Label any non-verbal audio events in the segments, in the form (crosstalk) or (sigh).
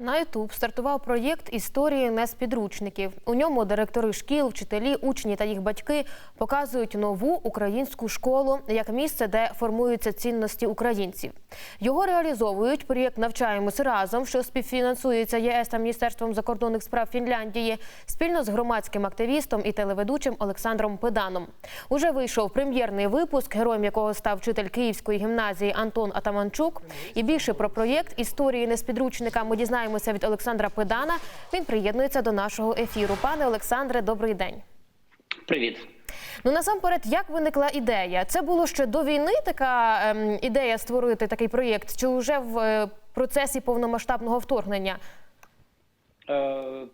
На Ютуб стартував проєкт історії не з підручників. У ньому директори шкіл, вчителі, учні та їх батьки показують нову українську школу як місце, де формуються цінності українців. Його реалізовують проєкт Навчаємося разом, що співфінансується ЄС та Міністерством закордонних справ Фінляндії, спільно з громадським активістом і телеведучим Олександром Педаном. Уже вийшов прем'єрний випуск, героєм якого став вчитель Київської гімназії Антон Атаманчук. І більше про проєкт історії не з підручника ми дізнаємося від Олександра Педана. Він приєднується до нашого ефіру. Пане Олександре, добрий день. Привіт. Ну насамперед, як виникла ідея? Це було ще до війни така ем, ідея створити такий проєкт, чи вже в е, процесі повномасштабного вторгнення? Е,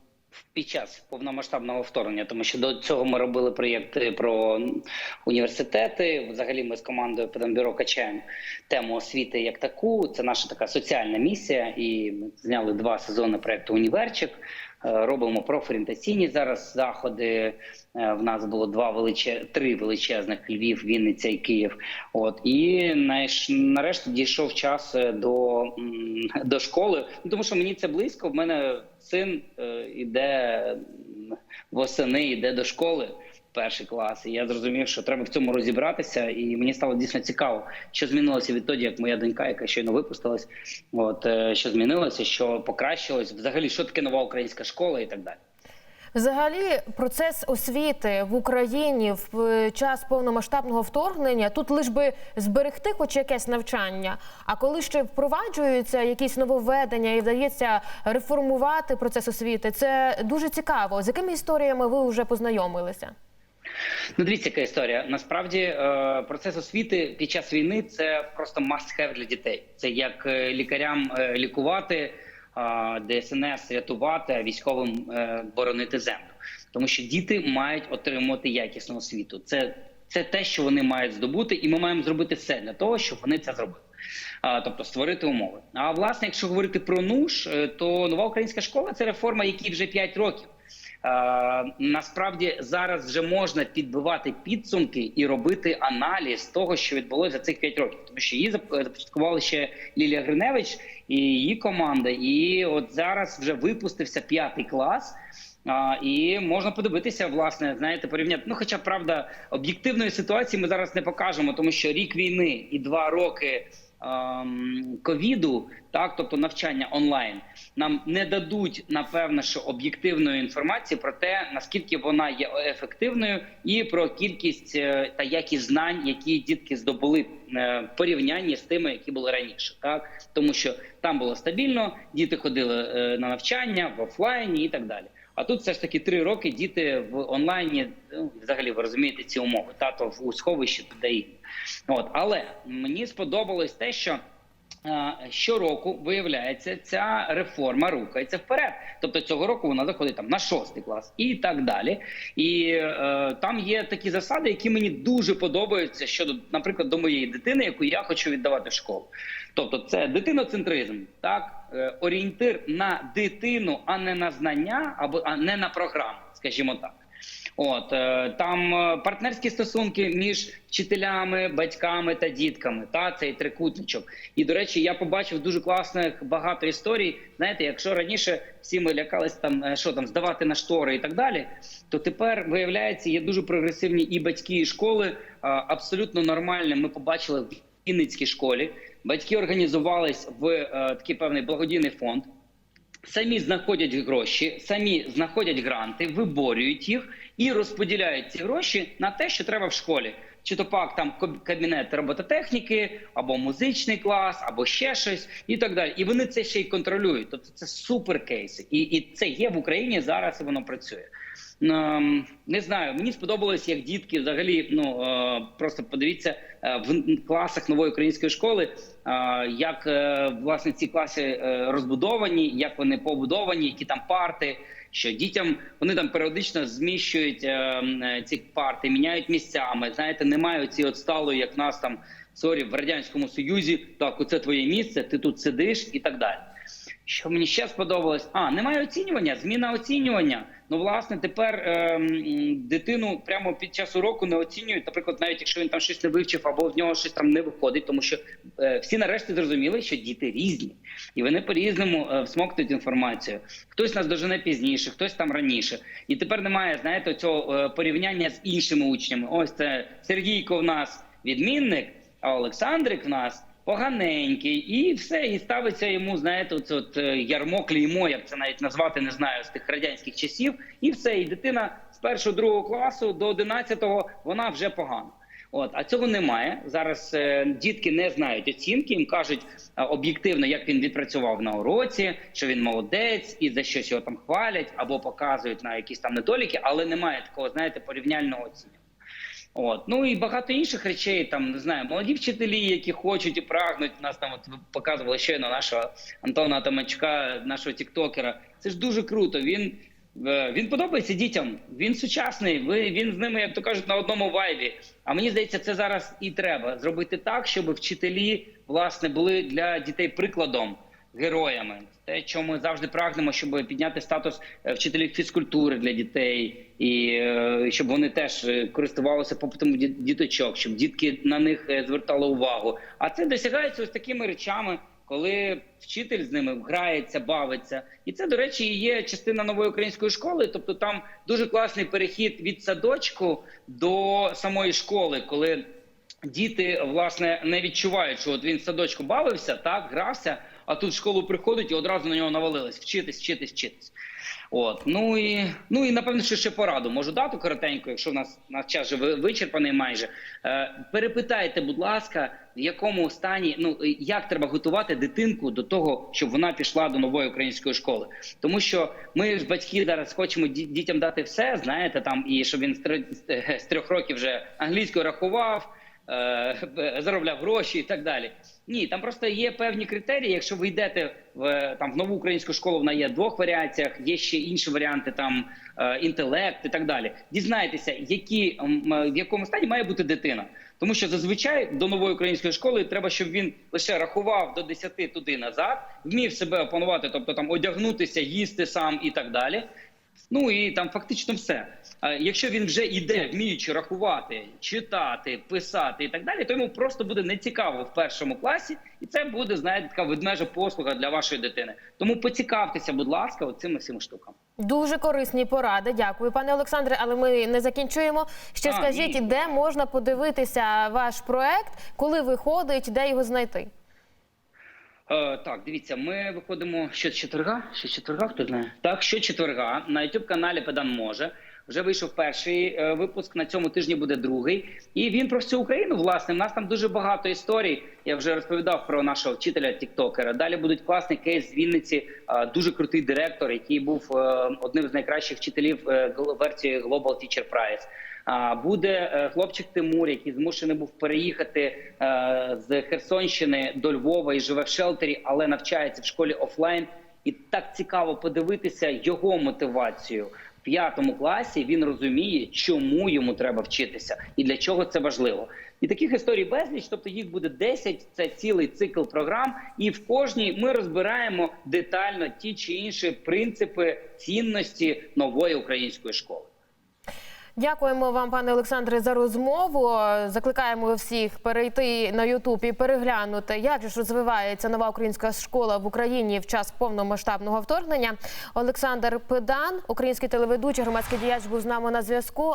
під час повномасштабного вторгнення, тому що до цього ми робили проєкти про університети. Взагалі, ми з командою Педамбюро качаємо тему освіти як таку. Це наша така соціальна місія, і ми зняли два сезони проєкту Універчик. Е, Робимо профорієнтаційні зараз заходи. Е, В нас було два величе... три величезних Львів, Вінниця і Київ. От і наш... нарешті дійшов час е, до, до школи. Ну, тому що мені це близько. В мене син іде восени, йде до школи. Перший клас, і я зрозумів, що треба в цьому розібратися, і мені стало дійсно цікаво, що змінилося відтоді, як моя донька, яка щойно випустилась, от е, що змінилося, що покращилось, взагалі, що таке нова українська школа і так далі. Взагалі, процес освіти в Україні в е, час повномасштабного вторгнення тут лиш би зберегти хоч якесь навчання. А коли ще впроваджуються якісь нововведення і вдається реформувати процес освіти, це дуже цікаво. З якими історіями ви вже познайомилися? Ну, дивіться, яка історія. Насправді е, процес освіти під час війни це просто must have для дітей. Це як е, лікарям е, лікувати, ДСНС рятувати, а військовим боронити землю. Тому що діти мають отримувати якісну освіту. Це, це те, що вони мають здобути, і ми маємо зробити все для того, щоб вони це зробили. Тобто створити умови. А власне, якщо говорити про НУШ, е, то нова українська школа це реформа, якій вже 5 років. Е, насправді зараз вже можна підбивати підсумки і робити аналіз того, що відбулося за цих 5 років, тому що її зап- започаткували ще Лілія Гриневич і її команда. І от зараз вже випустився п'ятий клас. А, і можна подивитися, власне, знаєте, порівняти. Ну, хоча правда, об'єктивної ситуації ми зараз не покажемо, тому що рік війни і два роки ковіду, так, тобто навчання онлайн, нам не дадуть напевно, що об'єктивної інформації про те, наскільки вона є ефективною, і про кількість е, та якість знань, які дітки здобули е, в порівнянні з тими, які були раніше, так тому що там було стабільно, діти ходили е, на навчання в офлайні і так далі. А тут все ж таки три роки діти в онлайні, ну, взагалі ви розумієте ці умови, тато в сховищі туди от. Але мені сподобалось те, що щороку виявляється, ця реформа рухається вперед. Тобто цього року вона заходить там на шостий клас і так далі. І е, там є такі засади, які мені дуже подобаються щодо, наприклад, до моєї дитини, яку я хочу віддавати в школу. Тобто, це дитиноцентризм, так орієнтир на дитину, а не на знання, або а не на програму, скажімо так. От е, там е, партнерські стосунки між вчителями, батьками та дітками. Та цей трикутничок. І до речі, я побачив дуже класних багато історій. Знаєте, якщо раніше всі ми лякались там, е, що там здавати на штори і так далі, то тепер виявляється, є дуже прогресивні і батьки, і школи. Абсолютно нормально. Ми побачили в Вінницькій школі. Батьки організувались в е, такий певний благодійний фонд. Самі знаходять гроші, самі знаходять гранти, виборюють їх і розподіляють ці гроші на те, що треба в школі. Чи то пак там кабінет робототехніки, або музичний клас, або ще щось, і так далі. І вони це ще й контролюють. Тобто це супер кейси, і, і це є в Україні зараз. І воно працює. Ем, Не знаю, мені сподобалось, як дітки взагалі. Ну е, просто подивіться е, в класах нової української школи, е, як власне ці класи розбудовані, як вони побудовані, які там парти. Що дітям вони там періодично зміщують ці парти, міняють місцями. Знаєте, немає ці от сталої, як нас там сорі в радянському союзі. Так, оце твоє місце, ти тут сидиш і так далі. Що мені ще сподобалось? А, немає оцінювання, зміна оцінювання. Ну, власне, тепер ем, дитину прямо під час уроку не оцінюють. Наприклад, навіть якщо він там щось не вивчив або в нього щось там не виходить, тому що е, всі нарешті зрозуміли, що діти різні, і вони по-різному е, всмоктують інформацію. Хтось нас дожене пізніше, хтось там раніше. І тепер немає, знаєте, цього е, порівняння з іншими учнями. Ось це Сергійко в нас відмінник, а Олександрик в нас поганенький, і все, і ставиться йому, знаєте, оце от е, ярмо, клеймо, як це навіть назвати, не знаю, з тих радянських часів, і все. І дитина з першого другого класу до одинадцятого вона вже погана. От, а цього немає. Зараз е, дітки не знають оцінки. Їм кажуть е, об'єктивно, як він відпрацював на уроці, що він молодець, і за щось його там хвалять або показують на якісь там недоліки, але немає такого, знаєте, порівняльного оцінювання. От ну і багато інших речей, там не знаю, молоді вчителі, які хочуть і прагнуть. Нас там от показували щойно нашого Антона Атамачка, нашого тіктокера. Це ж дуже круто. Він е, він подобається дітям. Він сучасний. Ви він з ними, як то кажуть, на одному вайбі. А мені здається, це зараз і треба зробити так, щоб вчителі власне були для дітей прикладом. Героями, те, що ми завжди прагнемо, щоб підняти статус е, вчителів фізкультури для дітей, і е, щоб вони теж е, користувалися попитом діточок, щоб дітки на них звертали увагу. А це досягається ось такими речами, коли вчитель з ними грається, бавиться. І це, до речі, є частина нової української школи. Тобто, там дуже класний перехід від садочку до самої школи, коли діти власне не відчувають, що от він садочку бавився, так грався. А тут в школу приходить і одразу на нього навалились вчитись, вчитись, вчитись. От ну і ну і напевно, що ще пораду можу дати коротенько, якщо в нас наш час вже вичерпаний майже. Е, перепитайте, будь ласка, в якому стані, ну як треба готувати дитинку до того, щоб вона пішла до нової української школи, тому що ми ж батьки зараз хочемо дітям дати все, знаєте, там і щоб він з трьох років вже англійською рахував е, (laughs) заробляв гроші і так далі. Ні, там просто є певні критерії. Якщо ви йдете в там в нову українську школу, вона є в двох варіаціях, є ще інші варіанти, там е, інтелект і так далі. Дізнайтеся, які е, в якому стані має бути дитина. Тому що зазвичай до нової української школи треба, щоб він лише рахував до 10 туди назад, вмів себе опанувати, тобто там одягнутися, їсти сам і так далі. Ну і там фактично все. Якщо він вже йде, вміючи рахувати, читати, писати і так далі, то йому просто буде нецікаво в першому класі, і це буде, знаєте, така ведмежа послуга для вашої дитини. Тому поцікавтеся, будь ласка, цими всіма штуками. Дуже корисні поради. Дякую, пане Олександре. Але ми не закінчуємо. Ще А, скажіть, ні. де можна подивитися ваш проект, коли виходить, де його знайти? Е, так, дивіться, ми виходимо щочетверга. Щочетверга, хто знає? Так, щочетверга на youtube каналі Педан може. Вже вийшов перший е, випуск. На цьому тижні буде другий. І він про всю Україну. Власне, в нас там дуже багато історій. Я вже розповідав про нашого вчителя Тіктокера. Далі будуть класний кейс з Вінниці. дуже крутий директор, який був е, одним з найкращих вчителів е, версії Global Teacher Prize. А, Буде хлопчик Тимур, який змушений був переїхати з Херсонщини до Львова і живе в шелтері, але навчається в школі офлайн. І так цікаво подивитися його мотивацію. П'ятому класі він розуміє, чому йому треба вчитися і для чого це важливо. І таких історій безліч, тобто їх буде 10, це цілий цикл програм, і в кожній ми розбираємо детально ті чи інші принципи цінності нової української школи. Дякуємо вам, пане Олександре, за розмову. Закликаємо всіх перейти на Ютуб і переглянути, як ж розвивається нова українська школа в Україні в час повномасштабного вторгнення. Олександр Педан, український телеведучий, громадський діяч, був з нами на зв'язку.